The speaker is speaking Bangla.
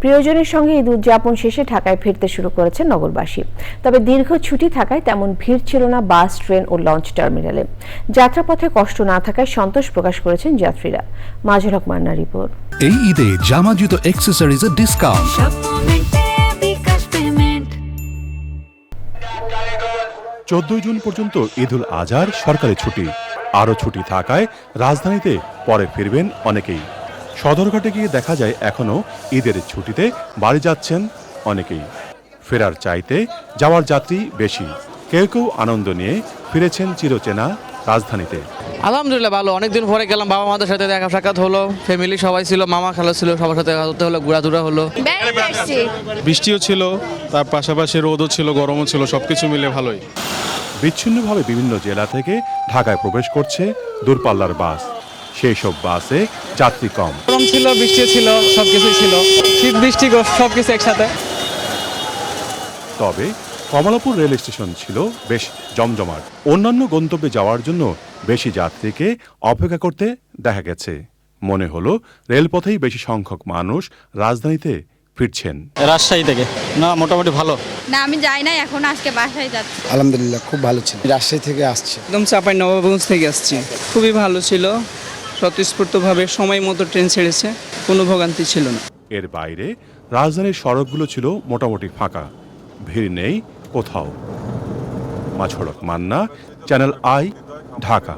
প্রিয়জনের সঙ্গে ঈদ উদযাপন শেষে ঢাকায় ফিরতে শুরু করেছেন নগরবাসী। তবে দীর্ঘ ছুটি থাকায় তেমন ভিড় ছিল না বাস ট্রেন ও লঞ্চ টার্মিনালে। যাত্রাপথে কষ্ট না থাকায় সন্তোষ প্রকাশ করেছেন যাত্রীরা। মাজুল হক মান্না রিপোর্ট। এই ঈদে জামা জুতো অ্যাক্সেসরিজের ডিসকাউন্ট চোদ্দই জুন পর্যন্ত ঈদুল আজহার সরকারি ছুটি। আরও ছুটি থাকায় রাজধানীতে পরে ফিরবেন অনেকেই। সদরঘাটে গিয়ে দেখা যায় এখনও ঈদের ছুটিতে বাড়ি যাচ্ছেন অনেকেই। ফেরার চাইতে যাওয়ার যাত্রী বেশি। কেউ কেউ আনন্দ নিয়ে ফিরেছেন চিরচেনা রাজধানীতে। আলহামদুলিল্লাহ ভালো। অনেকদিন পরে গেলাম বাবা মাদের সাথে দেখা সাক্ষাৎ হলো ফ্যামিলি সবাই ছিল মামা খালা ছিল সবার সাথে দেখা করতে হলো ঘোরাধুরা হলো। বৃষ্টিও ছিল তার পাশাপাশি রোদও ছিল গরমও ছিল সব কিছু মিলে ভালোই। বিচ্ছিন্নভাবে বিভিন্ন জেলা থেকে ঢাকায় প্রবেশ করছে দূরপাল্লার বাস। সেই সব বাসে যাত্রী কম। গরম ছিল বৃষ্টি ছিল সব কিছুই ছিল। শীত বৃষ্টি সব কিছু একসাথে। তবে কমলাপুর রেল স্টেশন ছিল বেশ জমজমাট। অন্যান্য গন্তব্যে যাওয়ার জন্য বেশি যাত্রীকে অপেক্ষা করতে দেখা গেছে। মনে হলো রেলপথেই বেশি সংখ্যক মানুষ রাজধানীতে ফিরছেন। রাজশাহী থেকে। না মোটামুটি ভালো। না আমি যাই নাই এখন আজকে বাসায় যাচ্ছি। আলহামদুলিল্লাহ খুব ভালো ছিল। রাজশাহী থেকে আসছে। একদম চাপাই নবাবগঞ্জ থেকে আসছি। খুবই ভালো ছিল। স্বতঃস্ফূর্তভাবে সময় মতো ট্রেন ছেড়েছে, কোনো ভোগান্তি ছিল না। এর বাইরে, রাজধানীর সড়কগুলো ছিল মোটামুটি ফাঁকা। ভিড় নেই কোথাও। মাছড়ক মান্না, চ্যানেল আই, ঢাকা।